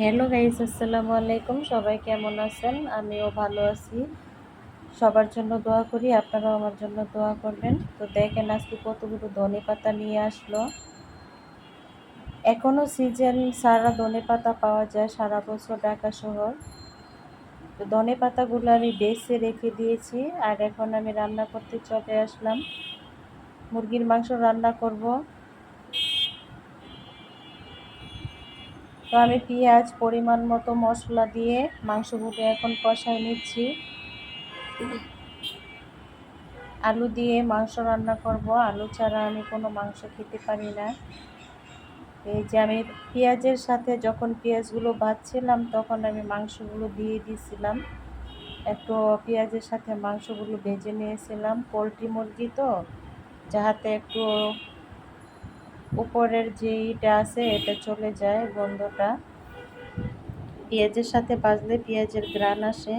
Hello guys, আসসালামু আলাইকুম। সবাই কেমন আছেন? আমিও ভালো আছি। সবার জন্য দোয়া করি, আপনারাও আমার জন্য দোয়া করবেন। তো দেখেন, আজকে কতগুলো ধনে পাতা নিয়ে আসলো। এখনও সিজন সারা ধনে পাতা পাওয়া যায় সারা বছর ঢাকা শহর। তো ধনে পাতাগুলো আমি বেছে রেখে দিয়েছি, আর এখন আমি রান্না করতে চলে আসলাম। মুরগির মাংস রান্না করব। তো আমি পেঁয়াজ, পরিমাণ মতো মশলা দিয়ে মাংসগুলো এখন কষাই নিচ্ছি। আলু দিয়ে মাংস রান্না করব। আলু ছাড়া আমি কোনো মাংস খেতে পারি না। এই যে আমি পেঁয়াজের সাথে যখন পেঁয়াজগুলো ভাজছিলাম, তখন আমি মাংসগুলো দিয়ে দিয়েছিলাম একটু পেঁয়াজের সাথে মাংসগুলো ভেজে নিয়েছিলাম। পোলট্রি মুরগি তো, যাহাতে একটু উপরের যে ইটা আছে, এটা চলে যায় গন্ধটা। পেঁয়াজের সাথে বাজলে পেঁয়াজের গ্রান আসে।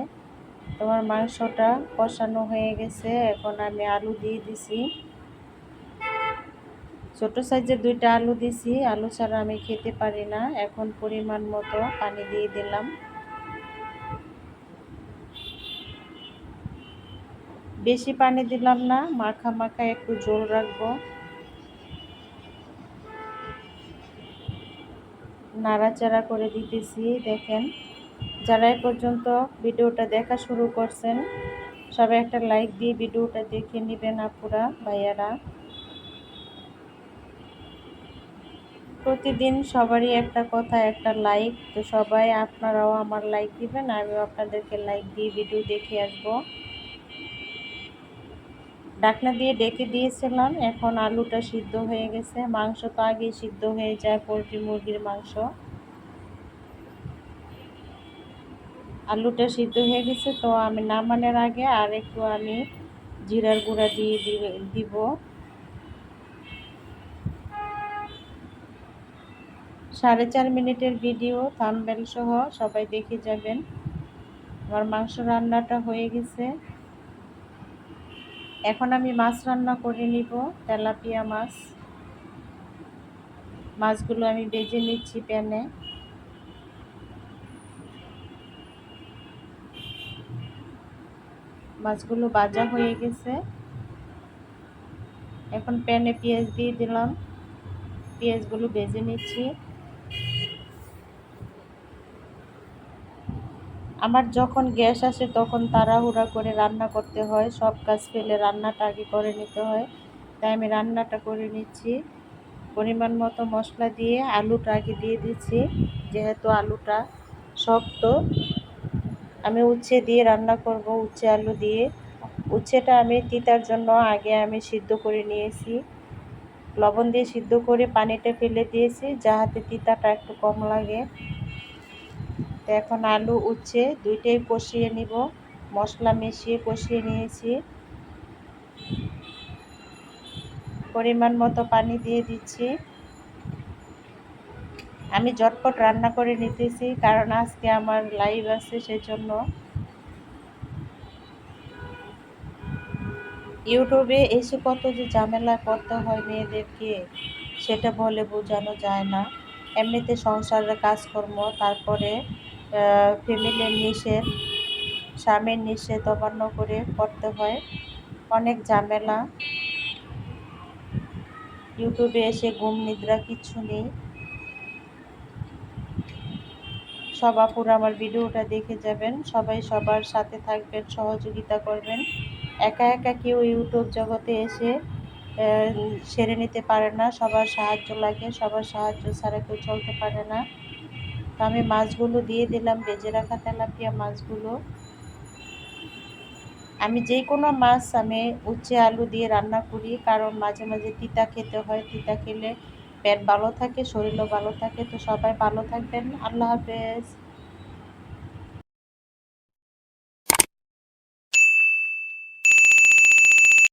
তোমার মাংসটা কষানো হয়ে গেছে, এখন আমি আলু দিয়ে দিছি। ছোট সাইজের দুইটা আলু দিছি, আলু ছাড়া আমি খেতে পারি না। এখন পরিমাণ মতো পানি দিয়ে দিলাম। বেশি পানি দিলাম না, মাখা মাখা একটু জোল রাখব। নাড়াচাড়া করে দিতেছি, দেখেন। যারা এ পর্যন্ত ভিডিওটা দেখা শুরু করছেন, সবাই একটা লাইক দিয়ে ভিডিওটা দেখে নেবেন আপুরা, ভাইয়ারা। প্রতিদিন সবারই একটা কথা, একটা লাইক। তো সবাই আপনারাও আমার লাইক দিবেন, আমিও আপনাদেরকে লাইক দিয়ে ভিডিও দেখে আসব। ডাকনা দিয়ে ডেকে দিয়েছিলাম। এখন আলুটা সিদ্ধ হয়ে গেছে। মাংস তো আগেই সিদ্ধ হয়ে যায়, পোলট্রি মুরগির মাংস। আলুটা সিদ্ধ হয়ে গেছে, তো আমি নামানোর আগে আর একটু আমি জিরার গুঁড়া দিয়ে দিব সাড়ে চার মিনিটের ভিডিও, থামবেল সহ সবাই দেখে যাবেন। আমার মাংস রান্নাটা হয়ে গেছে। এখন আমি মাছ রান্না করে নিব, তেলাপিয়া মাছ। মাছগুলো আমি বেজে নিচ্ছি প্যানে। মাছগুলো বাজা হয়ে গেছে। এখন প্যানে পেঁয়াজ দিয়ে দিলাম। পেঁয়াজগুলো বেজে নিচ্ছি। আমার যখন গ্যাস আসে তখন তাড়াহুড়া করে রান্না করতে হয়, সব কাজ ফেলে রান্নাটা আগে করে নিতে হয়। তাই আমি রান্নাটা করে নিচ্ছি। পরিমাণ মতো মশলা দিয়ে আলুটা আগে দিয়ে দিচ্ছি, যেহেতু আলুটা শক্ত। আমি উচ্ছে দিয়ে রান্না করব, উচ্ছে আলু দিয়ে। উচ্ছেটা আমি তিতার জন্য আগে আমি সিদ্ধ করে নিয়েছি। লবণ দিয়ে সিদ্ধ করে পানিটা ফেলে দিয়েছি, যাহাতে তিতাটা একটু কম লাগে। তো এখন আলু উচ্ছে, দুইটাই কষিয়ে নিব। মশলা মিশিয়ে কষিয়ে নিয়েছি। পরিমাণ মতো পানি দিয়ে দিচ্ছি। আমি ঝটপট রান্না করে নিতেছি, কারণ আজকে আমার লাইভ আছে সেজন্য। ইউটিউবে এসে কত যে ঝামেলা করতে হয় মেয়েদেরকে, সেটা বলে বোঝানো যায় না। এমনিতে সংসারের কাজকর্ম, তারপরে ফ্যামিলির নিষেধ স্বামীর নিষেধ অমান্য করে করতে হয়। অনেক ঝামেলা। ইউটিউবে এসে ঘুম নিদ্রা কিচ্ছু নেই। সব আমার ভিডিওটা দেখে যাবেন। সবাই সবার সাথে থাকবেন, সহযোগিতা করবেন। একা একা কেউ ইউটিউব জগতে এসে সেরে নিতে পারে না। সবার সাহায্য লাগে, সবার সাহায্য ছাড়া কেউ চলতে পারে না। তো আমি মাছগুলো দিয়ে দিলাম, বেজে রাখা তেলাপিয়া মাছগুলো। আমি যে কোনো মাছ আমি উচ্ছে আলু দিয়ে রান্না করি, কারণ মাঝে মাঝে তিতা খেতে হয়, তিতা খেলে পেট ভালো থাকে, শরীরও ভালো থাকে, তো সবাই ভালো থাকবেন। আল্লাহ হাফেজ।